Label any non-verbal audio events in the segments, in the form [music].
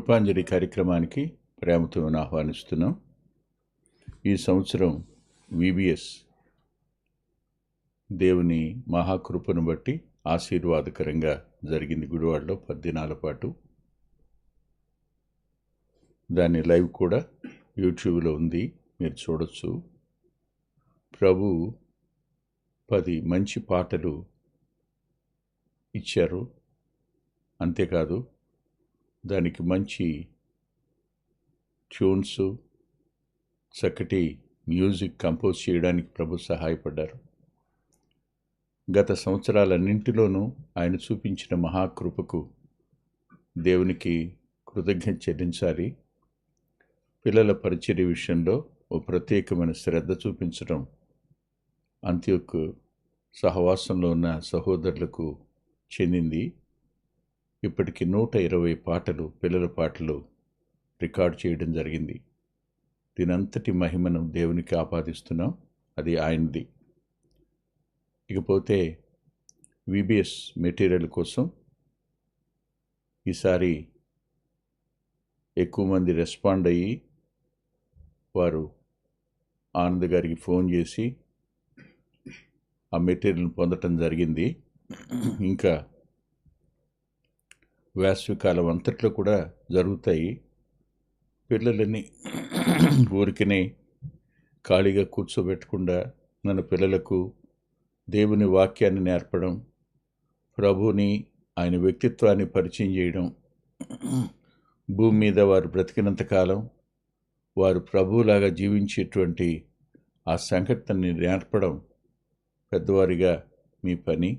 కృపాంజలి కార్యక్రమానికి ప్రేమతో ఆహ్వానిస్తున్నాం. ఈ సంవత్సరం విబిఎస్ దేవుని మహాకృపను బట్టి ఆశీర్వాదకరంగా జరిగింది గుడివాడలో పద్దినాల పాటు. దాని లైవ్ కూడా యూట్యూబ్లో ఉంది మీరు చూడొచ్చు. ప్రభు పది మంచి పాటలు ఇచ్చారు. అంతేకాదు దానికి మంచి ట్యూన్స్ చక్కటి మ్యూజిక్ కంపోజ్ చేయడానికి ప్రభు సహాయపడ్డారు. గత సంవత్సరాలన్నింటిలోనూ ఆయన చూపించిన మహాకృపకు దేవునికి కృతజ్ఞత చెల్లించాలి. పిల్లల పరిచర్య విషయంలో ఓ ప్రత్యేకమైన శ్రద్ధ చూపించడం అంత్యొక్ సహవాసంలో ఉన్న సహోదరులకు చెందింది. ఇప్పటికి నూట ఇరవై పాటలు పిల్లల పాటలు రికార్డ్ చేయడం జరిగింది. దీనంతటి మహిమను దేవునికి ఆపాదిస్తున్నాం. అది ఆయనది. ఇకపోతే విబిఎస్ మెటీరియల్ కోసం ఈసారి ఎక్కువ మంది రెస్పాండ్ అయ్యి వారు ఆనంద్ గారికి ఫోన్ చేసి ఆ మెటీరియల్ని పొందటం జరిగింది. ఇంకా వేసవికాలం అంతట్లో కూడా జరుగుతాయి. పిల్లలని ఊరికనే ఖాళీగా కూర్చోబెట్టకుండా మన పిల్లలకు దేవుని వాక్యాన్ని నేర్పడం ప్రభుని ఆయన వ్యక్తిత్వాన్ని పరిచయం చేయడం భూమి మీద వారు బ్రతికినంతకాలం వారు ప్రభువులాగా జీవించేటువంటి ఆ సంఘటనని నేర్పడం పెద్దవారిగా మీ పని.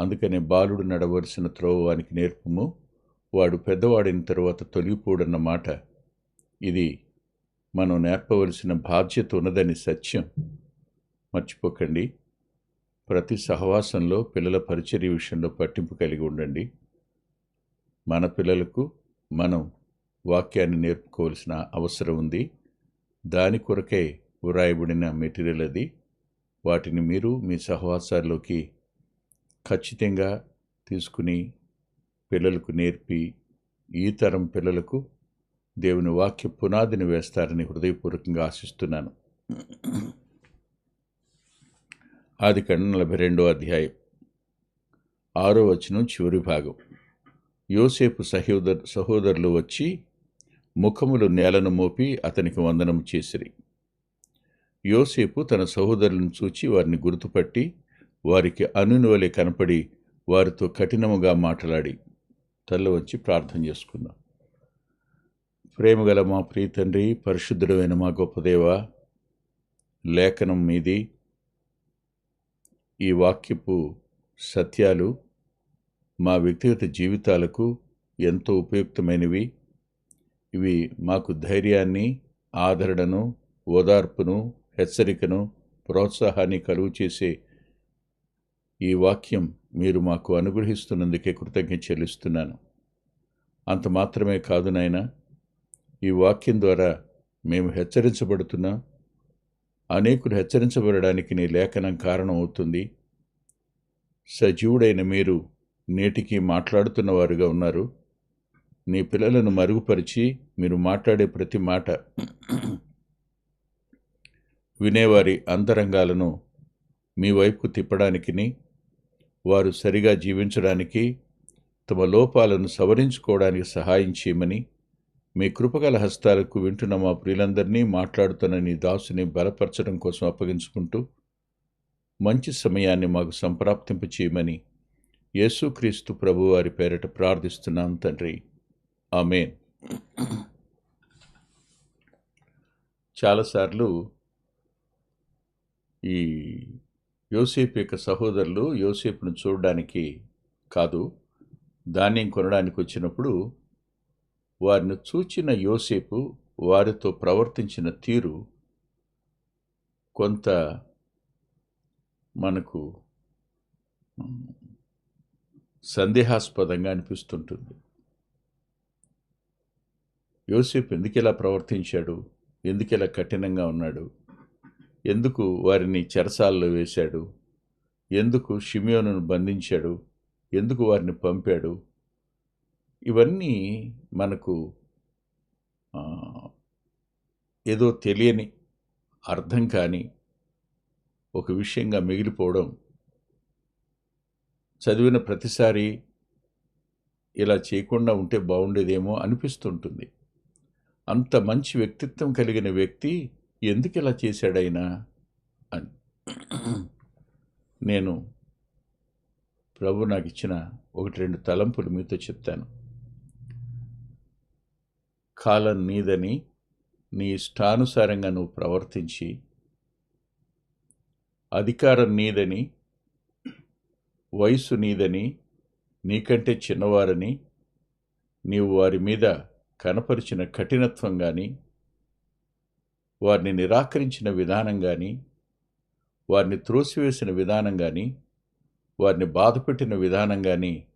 అందుకనే బాలుడు నడవలసిన త్రోవ వానికి నేర్పము. వాడు పెద్దవాడిన తరువాత తొలగిపోడన్న మాట. ఇది మనం నేర్పవలసిన బాధ్యత ఉన్నదని సత్యం. మర్చిపోకండి. ప్రతి సహవాసంలో పిల్లల పరిచర్య విషయంలో పట్టింపు కలిగి ఉండండి. మన పిల్లలకు మనం వాక్యాన్ని నేర్పుకోవాల్సిన అవసరం ఉంది. దాని కొరకే వ్రాయబడిన మెటీరియల్ అది. వాటిని మీరు మీ సహవాసాల్లోకి ఖచ్చితంగా తీసుకుని పిల్లలకు నేర్పి ఈ తరం పిల్లలకు దేవుని వాక్య పునాదిని వేస్తారని హృదయపూర్వకంగా ఆశిస్తున్నాను. ఆది కండ నలభై రెండో అధ్యాయం ఆరో వచనం చివరి భాగం. యోసేపు సహోదర్ సహోదరులు వచ్చి ముఖములు నేలను మోపి అతనికి వందనం చేసిరి. యోసేపు తన సహోదరులను చూచి వారిని గుర్తుపట్టి వారికి అనునువలే కనపడి వారితో కఠినముగా మాట్లాడి తల్ల వచ్చి ప్రార్థన చేసుకుందాం ప్రేమగల మా ప్రీతండ్రి పరిశుద్ధుడమైన మా గొప్పదేవ లేఖనం మీది ఈ వాక్యపు సత్యాలు మా వ్యక్తిగత జీవితాలకు ఎంతో ఉపయుక్తమైనవి. ఇవి మాకు ధైర్యాన్ని ఆదరణను ఓదార్పును హెచ్చరికను ప్రోత్సాహాన్ని కలుగు చేసే ఈ వాక్యం మీరు మాకు అనుగ్రహిస్తున్నందుకే కృతజ్ఞ చెల్లిస్తున్నాను. అంత మాత్రమే కాదు నాయన ఈ వాక్యం ద్వారా మేము హెచ్చరించబడుతున్నా అనేకులు హెచ్చరించబడడానికి నీ లేఖనం కారణం అవుతుంది సజీవుడైన మీరు నేటికి మాట్లాడుతున్న వారుగా ఉన్నారు. నీ పిల్లలను మరుగుపరిచి మీరు మాట్లాడే ప్రతి మాట వినేవారి అంతరంగాలను మీ వైపు తిప్పడానికిని వారు సరిగా జీవించడానికి తమ లోపాలను సవరించుకోవడానికి సహాయం చేయమని మీ కృపగల హస్తాలకు వింటున్న మా ప్రియులందరినీ మాట్లాడుతున్న నీ దాసుని బలపరచడం కోసం అప్పగించుకుంటూ మంచి సమయాన్ని మాకు సంప్రాప్తింప చేయమని యేసుక్రీస్తు ప్రభువారి పేరట ప్రార్థిస్తున్నాం తండ్రి. ఆమె చాలాసార్లు ఈ యోసేపు యొక్క సహోదరులు యోసేపును చూడడానికి కాదు ధాన్యం కొనడానికి వచ్చినప్పుడు వారిని చూచిన యోసేపు వారితో ప్రవర్తించిన తీరు కొంత మనకు సందేహాస్పదంగా అనిపిస్తుంటుంది. యోసేపు ఎందుకు ఇలా ప్రవర్తించాడు? ఎందుకు ఇలా కఠినంగా ఉన్నాడు? ఎందుకు వారిని చెరసాల్లో వేశాడు? ఎందుకు షిమియోను బంధించాడు? ఎందుకు వారిని పంపాడు? ఇవన్నీ మనకు ఏదో తెలియని అర్థం కాని ఒక విషయంగా మిగిలిపోవడం. చదివిన ప్రతిసారి ఇలా చేయకుండా ఉంటే బాగుండేదేమో అనిపిస్తుంటుంది. అంత మంచి వ్యక్తిత్వం కలిగిన వ్యక్తి ఎందుకు ఇలా చేశాడైనా అని నేను ప్రభు నాకు ఇచ్చిన ఒకటి రెండు తలంపులు మీతో చెప్తాను. కాలం నీదని నీ ఇష్టానుసారంగా నువ్వు ప్రవర్తించి అధికారం నీదని వయసు నీదని నీకంటే చిన్నవారని నీవు వారి మీద కనపరిచిన కఠినత్వం కానీ వారిని నిరాకరించిన విధానం కానీ వారిని త్రోసివేసిన విధానం కానీ వారిని బాధపెట్టిన విధానం కానీ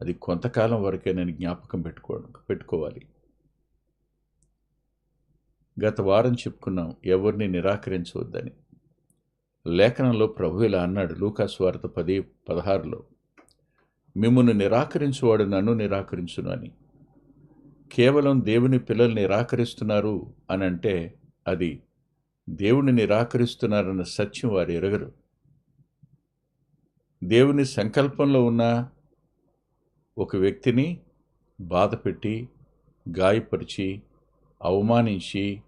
అది కొంతకాలం వరకే నేను జ్ఞాపకం పెట్టుకో పెట్టుకోవాలి. గత వారం చెప్పుకున్నాం ఎవరిని నిరాకరించవద్దని. లేఖనంలో ప్రభు ఇలా అన్నాడు లూకాస్ వార్త పది పదహారులో మిమ్మల్ని నిరాకరించువాడు నన్ను నిరాకరించును అని. కేవలం దేవుని పిల్లలు నిరాకరిస్తున్నారు అని అంటే అది దేవుని నిరాకరిస్తున్నారన్న సత్యం వారు ఎరగరు. దేవుని సంకల్పంలో ఉన్న ఒక వ్యక్తిని బాధపెట్టి గాయపరిచి అవమానించి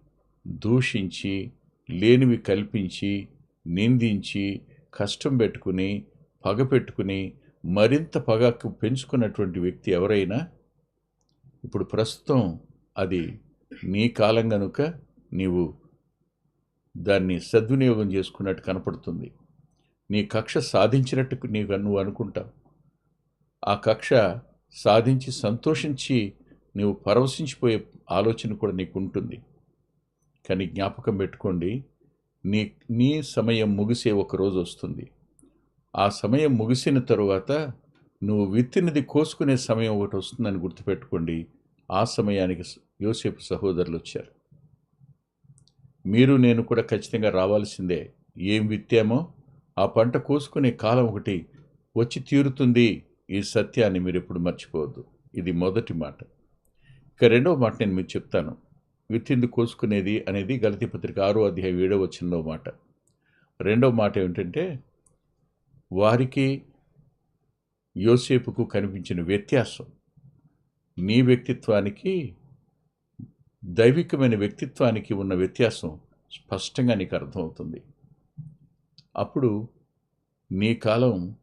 దూషించి లేనివి కల్పించి నిందించి కష్టం పెట్టుకుని పగ పెట్టుకుని మరింత పగకు పెంచుకున్నటువంటి వ్యక్తి ఎవరైనా ఇప్పుడు ప్రస్తుతం అది నీ కాలం గనుక నీవు దాన్ని సద్వినియోగం చేసుకున్నట్టు కనపడుతుంది. నీ కక్ష సాధించినట్టు నీకు నువ్వు అనుకుంటావు. ఆ కక్ష సాధించి సంతోషించి నీవు పరవశించిపోయే ఆలోచన కూడా నీకు ఉంటుంది. కానీ జ్ఞాపకం పెట్టుకోండి నీ నీ సమయం ముగిసే ఒక రోజు వస్తుంది. ఆ సమయం ముగిసిన తరువాత నువ్వు విత్తినది కోసుకునే సమయం ఒకటి వస్తుందని గుర్తుపెట్టుకోండి. ఆ సమయానికి యోసేపు సహోదరులు వచ్చారు. మీరు నేను కూడా ఖచ్చితంగా రావాల్సిందే. ఏం విత్తామో ఆ పంట కోసుకునే కాలం ఒకటి వచ్చి తీరుతుంది. ఈ సత్యాన్ని మీరు ఎప్పుడు మర్చిపోవద్దు. ఇది మొదటి మాట. ఇక రెండవ మాట నేను మీకు చెప్తాను. విత్తింది కోసుకునేది అనేది గలతి పత్రిక ఆరో అధ్యాయం ఏడవ వచ్చిన మాట. రెండవ మాట ఏమిటంటే వారికి యోసేపుకు కనిపించిన వ్యత్యాసం. నీ వ్యక్తిత్వానికి దైవికమైన వ్యక్తిత్వానికి ఉన్న వ్యత్యాసం స్పష్టంగా నీకు అర్థమవుతుంది. అప్పుడు నీ కాలం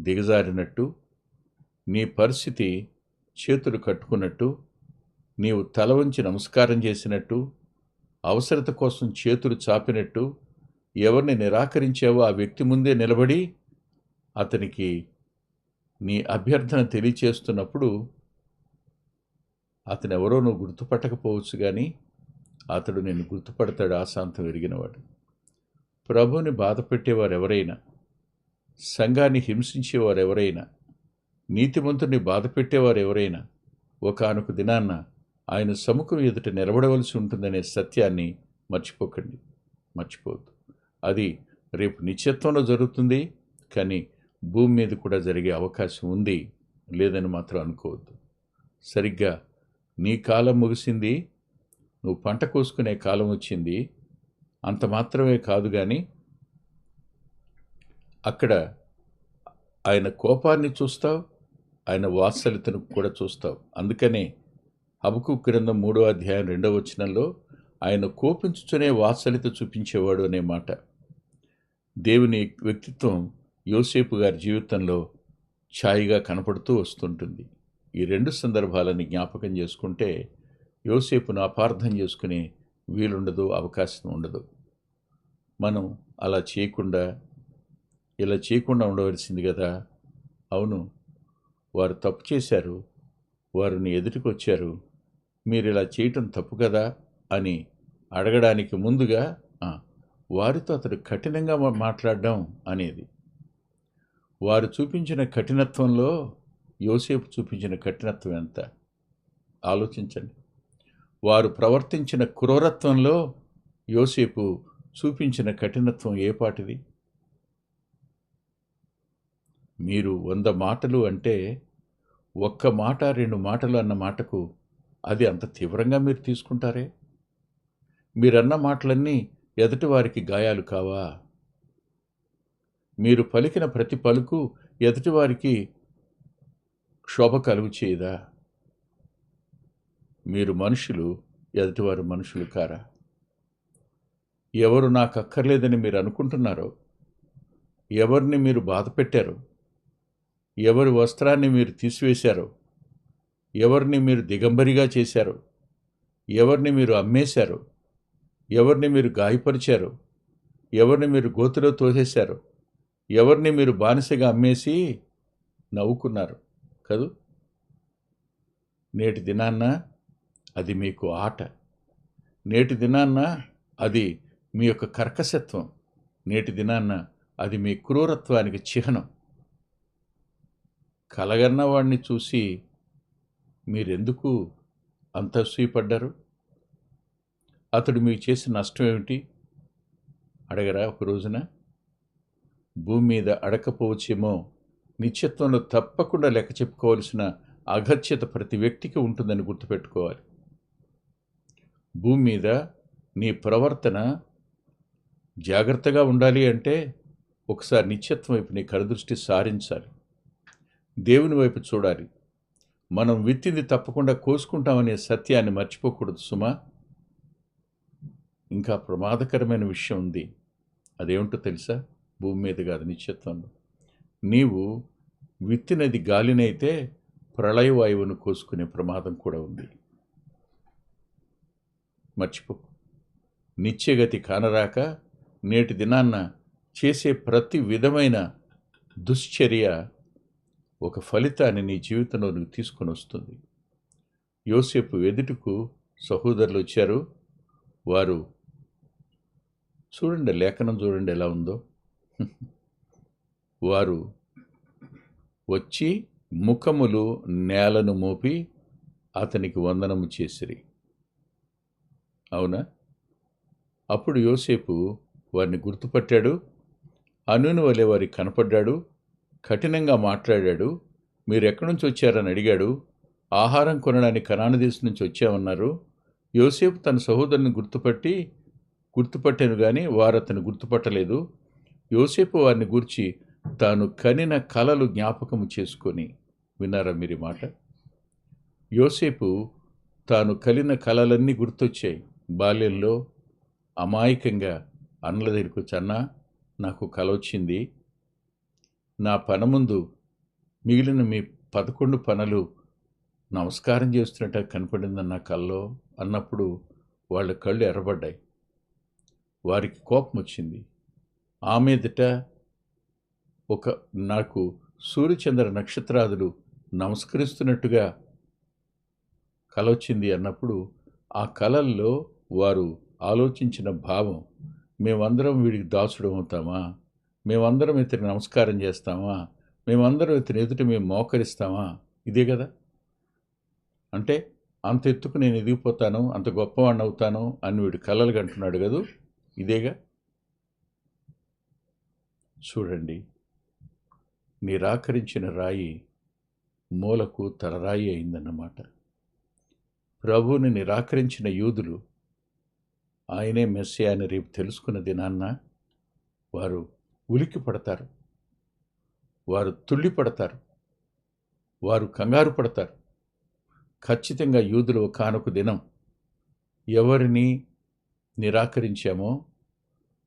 దిగజారినట్టు నీ పరిస్థితి చేతులు కట్టుకున్నట్టు నీవు తల వంచి నమస్కారం చేసినట్టు అవసరత కోసం చేతులు చాపినట్టు ఎవరిని నిరాకరించావో ఆ వ్యక్తి ముందే నిలబడి అతనికి నీ అభ్యర్థన తెలియచేస్తున్నప్పుడు అతను ఎవరో నువ్వు గుర్తుపట్టకపోవచ్చు కానీ అతడు నేను గుర్తుపడతాడు ఆశాంతం ఎరిగినవాడు. ప్రభుని బాధపెట్టేవారు ఎవరైనా సంఘాన్ని హింసించేవారు ఎవరైనా నీతిమంతుని బాధపెట్టేవారు ఎవరైనా ఒకనొక దినాన్న ఆయన సముఖం ఎదుట నిలబడవలసి ఉంటుందనే సత్యాన్ని మర్చిపోకండి. మర్చిపోవద్దు. అది రేపు నిత్యత్వంలో జరుగుతుంది కానీ భూమి మీద కూడా జరిగే అవకాశం ఉంది లేదని మాత్రం అనుకోవద్దు. సరిగ్గా నీ కాలం ముగిసింది నువ్వు పంట కోసుకునే కాలం వచ్చింది అంత మాత్రమే కాదు కానీ అక్కడ ఆయన కోపాన్ని చూస్తావు ఆయన వాత్సల్యతను కూడా చూస్తావు. అందుకనే హబకు గ్రంథం మూడో అధ్యాయం రెండవ వచనంలో ఆయన కోపించుచునే వాత్సల్యత చూపించేవాడు అనే మాట. దేవుని వ్యక్తిత్వం యోసేపు గారి జీవితంలో ఛాయిగా కనపడుతూ వస్తుంటుంది. ఈ రెండు సందర్భాలని జ్ఞాపకం చేసుకుంటే యోసేపును అపార్థం చేసుకునే వీలుండదు అవకాశం ఉండదు. మనం అలా చేయకుండా ఇలా చేయకుండా ఉండవలసింది కదా? అవును. వారు తప్పు చేశారు వారిని ఎదుటికొచ్చారు మీరు ఇలా చేయటం తప్పు కదా? అని అడగడానికి ముందుగా వారితో అతడు కఠినంగా మాట్లాడడం అనేది. వారు చూపించిన కఠినత్వంలో యోసేపు చూపించిన కఠినత్వం ఎంత? ఆలోచించండి. వారు ప్రవర్తించిన క్రూరత్వంలో యోసేపు చూపించిన కఠినత్వం ఏపాటిది మీరు వంద మాటలు అంటే ఒక్క మాట రెండు మాటలు అన్న మాటకు అది అంత తీవ్రంగా మీరు తీసుకుంటారే? మీరన్న మాటలన్నీ ఎదుటి వారికి గాయాలు కావా? మీరు పలికిన ప్రతి పలుకు ఎదుటివారికి క్షోభ కలుగు చేయదా మీరు మనుషులు ఎదుటివారు మనుషులు కారా? ఎవరు నాకు అక్కర్లేదని మీరు అనుకుంటున్నారో? ఎవరిని మీరు బాధ పెట్టారో? ఎవరి వస్త్రాన్ని మీరు తీసివేశారో? ఎవరిని మీరు దిగంబరిగా చేశారో? ఎవరిని మీరు అమ్మేశారో? ఎవరిని మీరు గాయపరిచారో? ఎవరిని మీరు గోతులో తోసేశారో? ఎవరిని మీరు బానిసగా అమ్మేసి నవ్వుకున్నారు? కదూ. నేటి దినాన్న అది మీకు ఆట. నేటి దినాన్న అది మీ యొక్క కర్కశత్వం. నేటి దినాన్న అది మీ క్రూరత్వానికి చిహ్నం. కలగన్న వాడిని చూసి మీరెందుకు అంత సూయపడ్డారు అతడు మీకు చేసిన నష్టం ఏమిటి? అడగరా ఒక రోజున. భూమి మీద అడకపోవచ్చేమో నిత్యత్వంలో తప్పకుండా లెక్క చెప్పుకోవాల్సిన అగత్యత ప్రతి వ్యక్తికి ఉంటుందని గుర్తుపెట్టుకోవాలి. భూమి మీద నీ ప్రవర్తన జాగ్రత్తగా ఉండాలి అంటే ఒకసారి నిత్యత్వం వైపు నీ కరదృష్టి సారించాలి. దేవుని వైపు చూడాలి. మనం విత్తింది తప్పకుండా కోసుకుంటామనే సత్యాన్ని మర్చిపోకూడదు సుమా. ఇంకా ప్రమాదకరమైన విషయం ఉంది. అదేమిటో తెలుసా? భూమి మీద కాదు నిత్యత్వంలో నీవు విత్తినది గాలినైతే ప్రళయవాయువును కోసుకునే ప్రమాదం కూడా ఉంది. మర్చిపో. నిత్యగతి కానరాక నేటి దినాన్న చేసే ప్రతి విధమైన దుశ్చర్య ఒక ఫలితాన్ని నీ జీవితంలో నువ్వు తీసుకొని వస్తుంది. యోసేపు ఎదుటకు సహోదరులు వచ్చారు. వారు చూడండి లేఖనం చూడండి ఎలా ఉందో. వారు వచ్చి ముఖములు నేలను మోపి అతనికి వందనము చేసిరి. అవునా? అప్పుడు యోసేపు వారిని గుర్తుపట్టాడు. అనుని వలె వారికి కనపడ్డాడు. కఠినంగా మాట్లాడాడు. మీరు ఎక్కడి నుంచి వచ్చారని అడిగాడు. ఆహారం కొనడానికి కనాన దేశం నుంచి వచ్చామన్నారు. యోసేపు తన సహోదరుని గుర్తుపట్టి గుర్తుపట్టాను కానీ వారు అతను గుర్తుపట్టలేదు. యోసేపు వారిని గూర్చి తాను కనిన కలలు జ్ఞాపకము చేసుకొని విన్నారా మీరు మాట? యోసేపు తాను కలిన కలలన్నీ గుర్తొచ్చాయి. బాల్యంలో అమాయకంగా అన్నల దగ్గరికి వచ్చి నాకు కల వచ్చింది. నా పన ముందు మిగిలిన మీ పదకొండు పనులు నమస్కారం చేస్తున్నట్టు కనపడిందన్న కల్లో అన్నప్పుడు వాళ్ళ కళ్ళు ఎర్రబడ్డాయి. వారికి కోపం వచ్చింది ఆ మీదట ఒక నాకు సూర్యచంద్ర నక్షత్రాదులు నమస్కరిస్తున్నట్టుగా కల వచ్చింది అన్నప్పుడు ఆ కలల్లో వారు ఆలోచించిన భావం మేమందరం వీడికి దాసుడు అవుతామా? మేమందరం ఇతని నమస్కారం చేస్తామా? మేమందరం ఇతని ఎదుట మేము మోకరిస్తామా? ఇదే కదా? అంటే అంత ఎత్తుకు నేను ఎదిగిపోతాను అంత గొప్పవాడిని అవుతాను అని వీడు కలలు కంటున్నాడు కదూ? ఇదేగా? చూడండి. నిరాకరించిన రాయి మూలకు తలరాయి అయిందన్నమాట. ప్రభువుని నిరాకరించిన యూదులు ఆయనే మెస్సే అని రేపు తెలుసుకున్న దినాన్న వారు ఉలిక్కి పడతారు. వారు తుళ్ళి పడతారు. వారు కంగారు పడతారు. ఖచ్చితంగా యూదులు కానొక దినం ఎవరిని నిరాకరించామో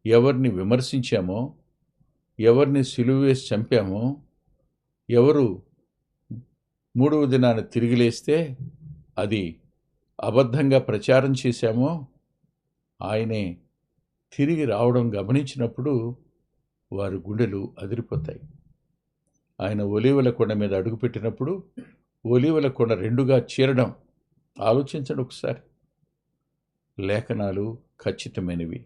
ఎవరిని విమర్శించామో ఎవరిని సిలువేసి చంపామో ఎవరు మూడవ దినాన్ని తిరిగి లేస్తే అది అబద్ధంగా ప్రచారం చేశామో ఆయనే తిరిగి రావడం గమనించినప్పుడు వారి గుండెలు అదిరిపోతాయి. ఆయన ఒలీవల కొండ మీద అడుగుపెట్టినప్పుడు ఒలీవల కొండ రెండుగా చీరడం ఆలోచించండి ఒకసారి. లేఖనాలు ఖచ్చితమైనవి.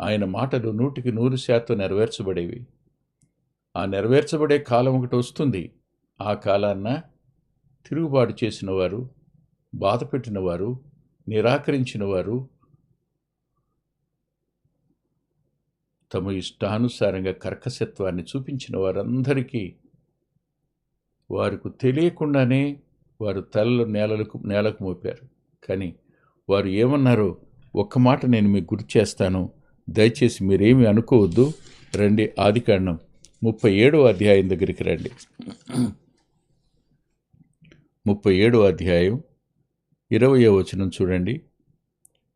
ఆయన మాటలు నూటికి నూరు శాతం నెరవేర్చబడేవి. ఆ నెరవేర్చబడే కాలం ఒకటి వస్తుంది. ఆ కాలాన్న తిరుగుబాటు చేసిన వారు బాధ నిరాకరించిన వారు తమ ఇష్టానుసారంగా కర్కశత్వాన్ని చూపించిన వారందరికీ వారికి తెలియకుండానే వారు తలలు నేలలకు నేలకు మోపారు. కానీ వారు ఏమన్నారో ఒక్క మాట నేను మీకు గుర్తు చేస్తాను. దయచేసి మీరేమి అనుకోవద్దు. రండి ఆదికాండం. ముప్పై ఏడో అధ్యాయం దగ్గరికి రండి. ముప్పై ఏడో అధ్యాయం ఇరవయో వచనం చూడండి.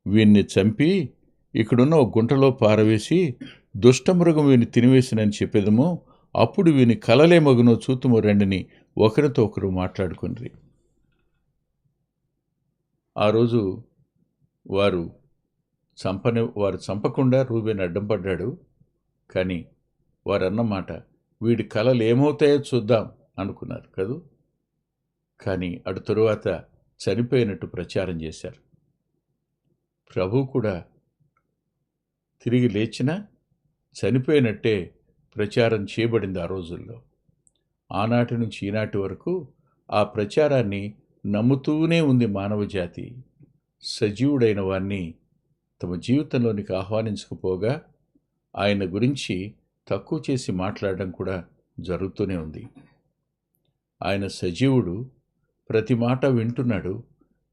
వీన్ని చంపి ఇక్కడున్న ఒక గుంటలో పారవేసి దుష్టమృగం వీని తినివేసినని చెప్పేదము. అప్పుడు వీని కలలే మగునో చూతుము రండిని ఒకరితో ఒకరు మాట్లాడుకుని ఆ రోజు వారు చంపని వారు చంపకుండా రూబేన్ అడ్డం పడ్డాడు కానీ వారన్నమాట. వీడి కళలు ఏమవుతాయో చూద్దాం అనుకున్నారు కదూ? కానీ అటు తరువాత చనిపోయినట్టు ప్రచారం చేశారు. ప్రభు కూడా తిరిగి లేచినా చనిపోయినట్టే ప్రచారం చేయబడింది ఆ రోజుల్లో. ఆనాటి నుంచి ఈనాటి వరకు ఆ ప్రచారాన్ని నమ్ముతూనే ఉంది మానవ జాతి. సజీవుడైన వాణ్ణి తమ జీవితంలోనికి ఆహ్వానించకపోగా ఆయన గురించి తక్కువ చేసి మాట్లాడడం కూడా జరుగుతూనే ఉంది. ఆయన సజీవుడు ప్రతి మాట వింటున్నాడు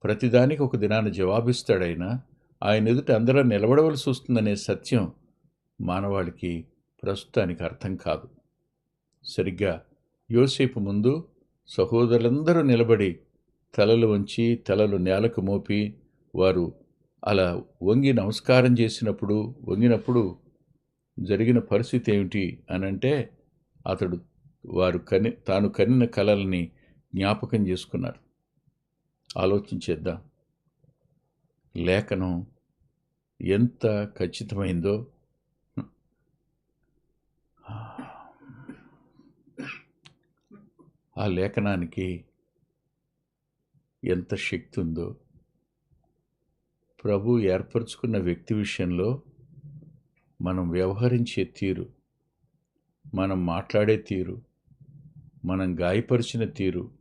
ప్రతిదానికి ఒక దినాన జవాబిస్తాడైనా ఆయన ఎదుట అందరూ నిలబడవలసి వస్తుందనే సత్యం మానవాళికి ప్రస్తుతానికి అర్థం కాదు. సరిగ్గా యోసేపు ముందు సహోదరులందరూ నిలబడి తలలు వంచి తలలు నేలకు మోపి వారు అలా వంగి నమస్కారం చేసినప్పుడు వంగినప్పుడు జరిగిన పరిస్థితి ఏమిటి అని అంటే అతడు వారు కని తాను కనిన కళలని జ్ఞాపకం చేసుకున్నారు. ఆలోచించేద్దాం లేఖనం ఎంత ఖచ్చితమైందో. ఆ లేఖనానికి ఎంత శక్తి ఉందో. ప్రభు ఏర్పరచుకున్న వ్యక్తి విషయంలో మనం వ్యవహరించే తీరు మనం మాట్లాడే తీరు మనం గాయపరిచిన తీరు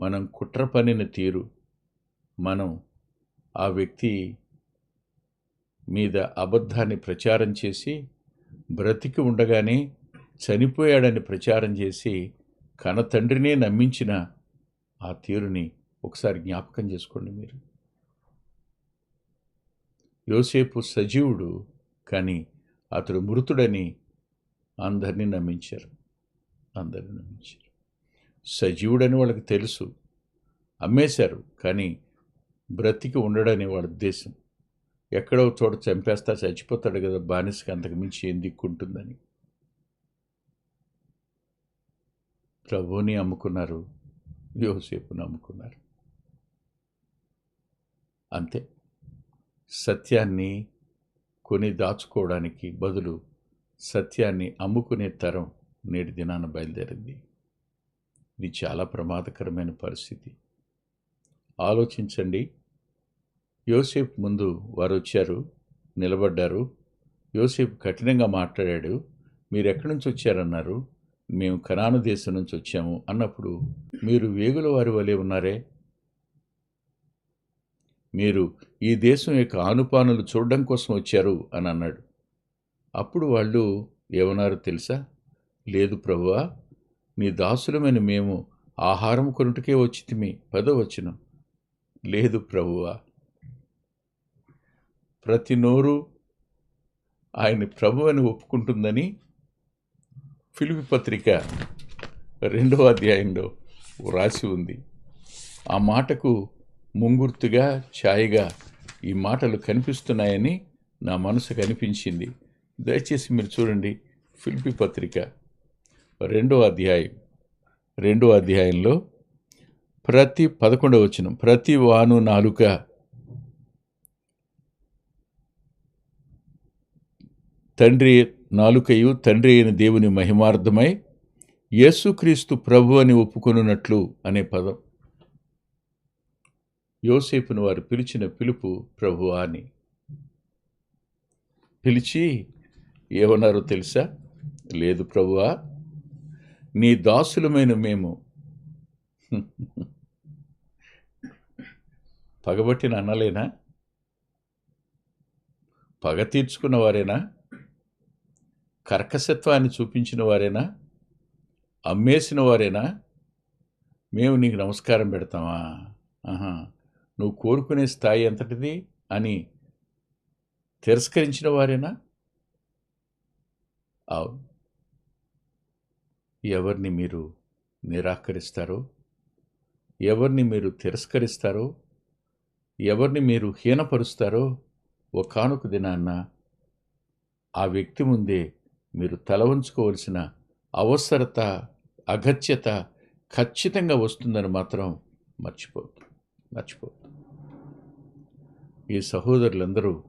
మనం కుట్ర పనిన తీరు మనం ఆ వ్యక్తి మీద అబద్ధాన్ని ప్రచారం చేసి బ్రతికి ఉండగానే చనిపోయాడని ప్రచారం చేసి కన తండ్రినే నమ్మించిన ఆ తీరుని ఒకసారి జ్ఞాపకం చేసుకోండి మీరు. యోసేపు సజీవుడు కానీ అతడు మృతుడని అందరినీ నమ్మించారు. అందరినీ నమ్మించారు. సజీవుడని వాళ్ళకి తెలుసు. అమ్మేశారు. కానీ బ్రతికి ఉండడని వాళ్ళ ఉద్దేశం. ఎక్కడో చోట చంపేస్తా చచ్చిపోతాడు కదా బానిసకి అంతకు మించి ఏం దిక్కుంటుందని. ప్రభుని అమ్ముకున్నారు యోసేపుని అమ్ముకున్నారు అంతే. సత్యాన్ని కొని దాచుకోవడానికి బదులు సత్యాన్ని అమ్ముకునే తరం నేటి దినాన బయలుదేరింది. ఇది చాలా ప్రమాదకరమైన పరిస్థితి. ఆలోచించండి. యోసేఫ్ ముందు వారు వచ్చారు నిలబడ్డారు. యోసేఫ్ కఠినంగా మాట్లాడాడు మీరు ఎక్కడి నుంచి వచ్చారన్నారు? మేము కనాను దేశం నుంచి వచ్చాము అన్నప్పుడు మీరు వేగుల వారి వలె ఉన్నారే? మీరు ఈ దేశం యొక్క ఆనుపానులు చూడడం కోసం వచ్చారు అని అన్నాడు. అప్పుడు వాళ్ళు ఏమన్నారో తెలుసా? లేదు ప్రభువా నీ దాసులమైన మేము ఆహారం కొనుటకే వచ్చితిమి పదో లేదు ప్రభువా ప్రతి నోరు ఆయన ప్రభు అని ఒప్పుకుంటుందని ఫిలిపి పత్రిక రెండవ అధ్యాయంలో రాసి ఉంది. ఆ మాటకు ముంగుర్తుగా ఛాయగా ఈ మాటలు కనిపిస్తున్నాయని నా మనసు కనిపించింది. దయచేసి మీరు చూడండి ఫిల్పి పత్రిక రెండో అధ్యాయం. రెండో అధ్యాయంలో ప్రతి పదకొండవ వచనం ప్రతి వాను నాలుక తండ్రి నాలుకయు తండ్రి అయిన దేవుని మహిమార్థమై యేసుక్రీస్తు ప్రభు అని ఒప్పుకొనున్నట్లు అనే పదం. యోసేపును వారు పిలిచిన పిలుపు ప్రభు అని. పిలిచి ఏమన్నారో తెలుసా? లేదు ప్రభువా నీ దాసులమైన మేము [laughs] పగబట్టిన అన్నలేనా? పగ తీర్చుకున్న వారేనా? కర్కశత్వాన్ని చూపించిన వారేనా? అమ్మేసిన వారేనా? మేము నీకు నమస్కారం పెడతామా? ఆహా. నువ్వు కోరుకునే స్థాయి ఎంతటిది అని తిరస్కరించిన వారేనా? అవును. ఎవరిని మీరు నిరాకరిస్తారో ఎవరిని మీరు తిరస్కరిస్తారో ఎవరిని మీరు హీనపరుస్తారో ఒకానొక దినాన్న ఆ వ్యక్తి ముందే మీరు తల ఉంచుకోవలసిన అవసరత అగత్యత ఖచ్చితంగా వస్తుందని మాత్రం మర్చిపోతుంది మర్చిపో. ఈ సహోదరులందరూ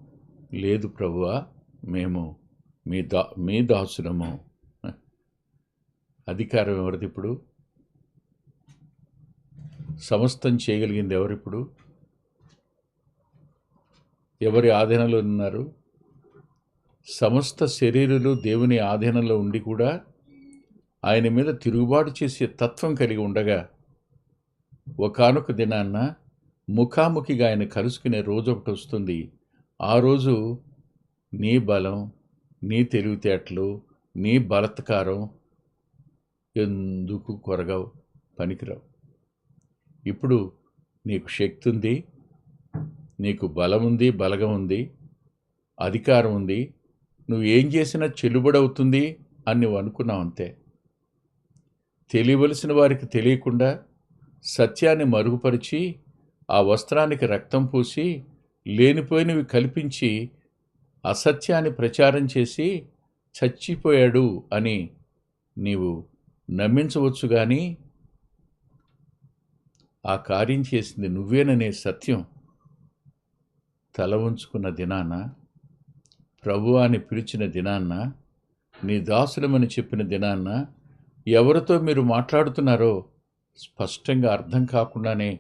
లేదు ప్రభువా మేము మీ దా మీ దాసులము. అధికారం ఎవరిది ఇప్పుడు సమస్తం చేయగలిగింది ఎవరిప్పుడు? ఎవరి ఆధీనంలో ఉన్నారు? సమస్త శరీరులు దేవుని ఆధీనంలో ఉండి కూడా ఆయన మీద తిరుగుబాటు చేసే తత్వం కలిగి ఉండగా ఒకనొక దినాన్న ముఖాముఖిగా ఆయన కలుసుకునే రోజు ఒకటి వస్తుంది. ఆ రోజు నీ బలం నీ తెలివితేటలు నీ బలత్కారం ఎందుకు కొరగావు పనికిరావు. ఇప్పుడు నీకు శక్తి ఉంది నీకు బలం ఉంది బలగం ఉంది అధికారం ఉంది నువ్వు ఏం చేసినా చెల్లుబడవుతుంది అని నువ్వు అనుకున్నావు అంతే. తెలియవలసిన వారికి తెలియకుండా సత్యాన్ని మరుగుపరిచి ఆ వస్త్రానికి రక్తం పూసి లేనిపోయినవి కల్పించి అసత్యాన్ని ప్రచారం చేసి చచ్చిపోయాడు అని నీవు నమ్మించవచ్చు కానీ ఆ కార్యం చేసింది నువ్వేననే సత్యం తల ఉంచుకున్న దినాన ప్రభు అని పిలిచిన దినాన్న నీ దాసులమని చెప్పిన దినాన్న ఎవరితో మీరు మాట్లాడుతున్నారో స్పష్టంగా అర్థం కాకుండానే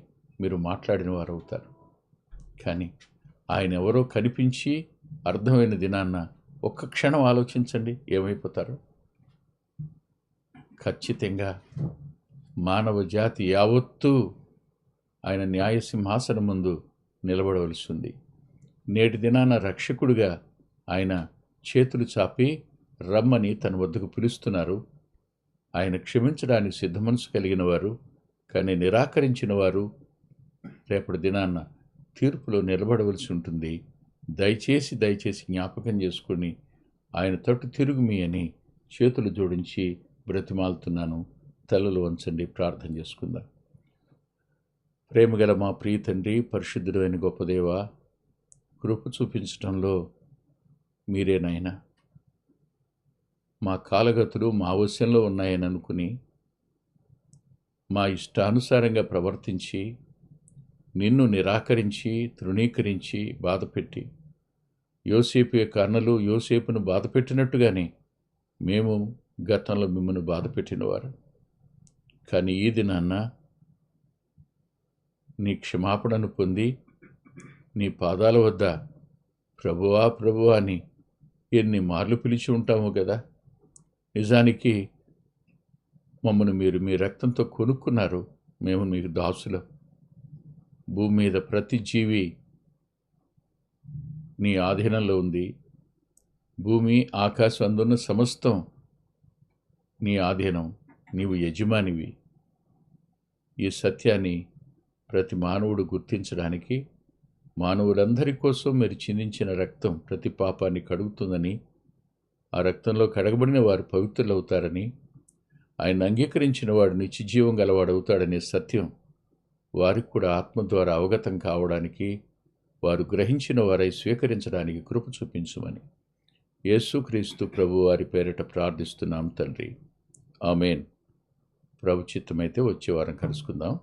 మీరు మాట్లాడిన వారు అవుతారు కానీ ఆయన ఎవరో కనిపించి అర్థమైన దినాన్న ఒక్క క్షణం ఆలోచించండి ఏమైపోతారు. ఖచ్చితంగా మానవ జాతి యావత్తూ ఆయన న్యాయ సింహాసనం ముందు నిలబడవలసి ఉంది నేటి దినాన రక్షకుడిగా ఆయన చేతులు చాపి రమ్మని తన వద్దకు పిలుస్తున్నారు. ఆయన క్షమించడానికి సిద్ధ మనసు కలిగిన వారు కానీ నిరాకరించిన వారు రేపటి దినాన్న తీర్పులో నిలబడవలసి ఉంటుంది. దయచేసి దయచేసి జ్ఞాపకం చేసుకుని ఆయన తట్టు తిరుగుమి అని చేతులు జోడించి బ్రతిమాలుతున్నాను. తలలు వంచండి. ప్రార్థన చేసుకుందాం. ప్రేమగల మా ప్రియ తండ్రి పరిశుద్ధుడైన గొప్పదేవ కృప చూపించడంలో మీరేనైనా మా కాలగతులు మా వశంలో ఉన్నాయని అనుకుని మా ఇష్టానుసారంగా ప్రవర్తించి నిన్ను నిరాకరించి తృణీకరించి బాధపెట్టి. యోసేపు యొక్క అన్నలు యోసేపును బాధపెట్టినట్టుగానే మేము గతంలో మిమ్మల్ని బాధపెట్టినవారు. కానీ ఈ దినాన్న నీ క్షమాపణను పొంది నీ పాదాల వద్ద ప్రభువా ప్రభువా అని ఎన్ని మార్లు పిలిచి ఉంటాము కదా! నిజానికి మమ్మల్ని మీరు మీ రక్తంతో కొనుక్కున్నారు. మేము మీకు దాసులం. భూమి మీద ప్రతి జీవి నీ ఆధీనంలో ఉంది. భూమి ఆకాశం అందున్న సమస్తం నీ ఆధీనం. నీవు యజమానివి. ఈ సత్యాన్ని ప్రతి మానవుడు గుర్తించడానికి మానవులందరి కోసం మీరు చిందించిన రక్తం ప్రతి పాపాన్ని కడుగుతుందని ఆ రక్తంలో కడగబడిన వారు పవిత్రులవుతారని ఆయన అంగీకరించిన వాడు నిత్యజీవం గలవాడవుతాడనే సత్యం వారికి కూడా ఆత్మ ద్వారా అవగతం కావడానికి వారు గ్రహించిన వారై స్వీకరించడానికి కృప చూపించమని. యేసుక్రీస్తు ప్రభు వారి పేరిట ప్రార్థిస్తున్నాం తండ్రి. ఆమెన్. ప్రభుచిత్తమైతే వచ్చే వారం కలుసుకుందాం.